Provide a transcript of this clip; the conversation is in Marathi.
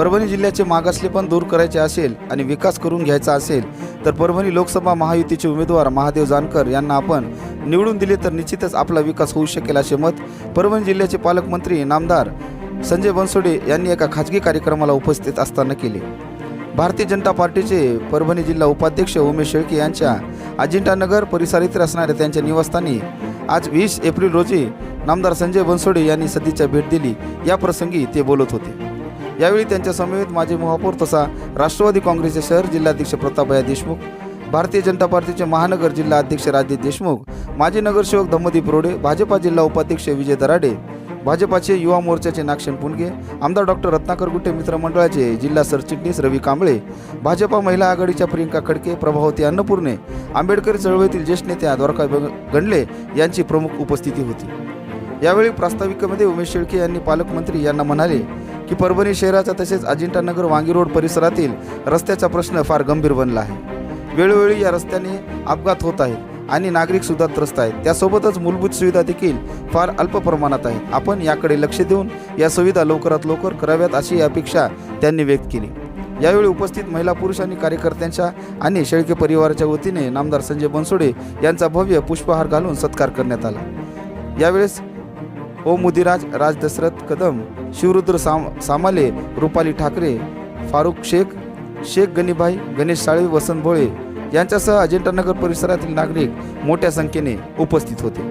परभणी जिल्ह्याचे मागासले पण दूर करायचे असेल आणि विकास करून घ्यायचा असेल तर परभणी लोकसभा महायुतीचे उमेदवार महादेव जानकर यांना आपण निवडून दिले तर निश्चितच आपला विकास होऊ शकेल असे मत परभणी जिल्ह्याचे पालकमंत्री नामदार संजय बनसोडे यांनी एका खाजगी कार्यक्रमाला उपस्थित असताना केले. भारतीय जनता पार्टीचे परभणी जिल्हा उपाध्यक्ष उमेश शेळके यांच्या अजिंठानगर परिसरात असणाऱ्या त्यांच्या निवासस्थानी आज वीस एप्रिल रोजी नामदार संजय बनसोडे यांनी सध्याच्या भेट दिली. या प्रसंगी ते बोलत होते. यावेळी त्यांच्या समवेत माजी महापौर तसा राष्ट्रवादी काँग्रेसचे शहर जिल्हाध्यक्ष प्रतापया देशमुख भारतीय जनता पार्टीचे महानगर जिल्हा अध्यक्ष राजदीप देशमुख माजी नगरसेवक धम्मदीप रोडे भाजपा जिल्हा उपाध्यक्ष विजय दराडे भाजपाचे युवा मोर्चाचे नागशन पुणगे आमदार डॉक्टर रत्नाकर गुट्टे मित्रमंडळाचे जिल्हा सरचिटणीस रवी कांबळे भाजपा महिला आघाडीच्या प्रियंका खडके प्रभावती अन्नपूर्णे आंबेडकर चळवळीतील ज्येष्ठ नेत्या द्वारका गंडले यांची प्रमुख उपस्थिती होती. यावेळी प्रास्ताविकेमध्ये उमेश शेळके यांनी पालकमंत्री यांना म्हणाले की परभणी शहराचा तसेच अजिंठानगर वांगी रोड परिसरातील रस्त्याचा प्रश्न फार गंभीर बनला आहे. वेळोवेळी या रस्त्याने अपघात होत आहेत आणि नागरिकसुद्धा त्रस्त आहेत. त्यासोबतच मूलभूत सुविधा देखील फार अल्प प्रमाणात आहेत. आपण याकडे लक्ष देऊन या सुविधा लवकरात लवकर कराव्यात अशी अपेक्षा त्यांनी व्यक्त केली. यावेळी उपस्थित महिला पुरुष आणि कार्यकर्त्यांच्या आणि शेळके परिवाराच्या वतीने नामदार संजय बनसोडे यांचा भव्य पुष्पहार घालून सत्कार करण्यात आला. यावेळेस ओ मुदिराज राज दशरथ कदम शिवरुद्र साम सामाले रुपाली ठाकरे फारुख शेख शेख गनीभाई गणेश साळे वसंत भोळे यांच्यासह अजिंठानगर परिसरातील नागरिक मोठ्या संख्येने उपस्थित होते.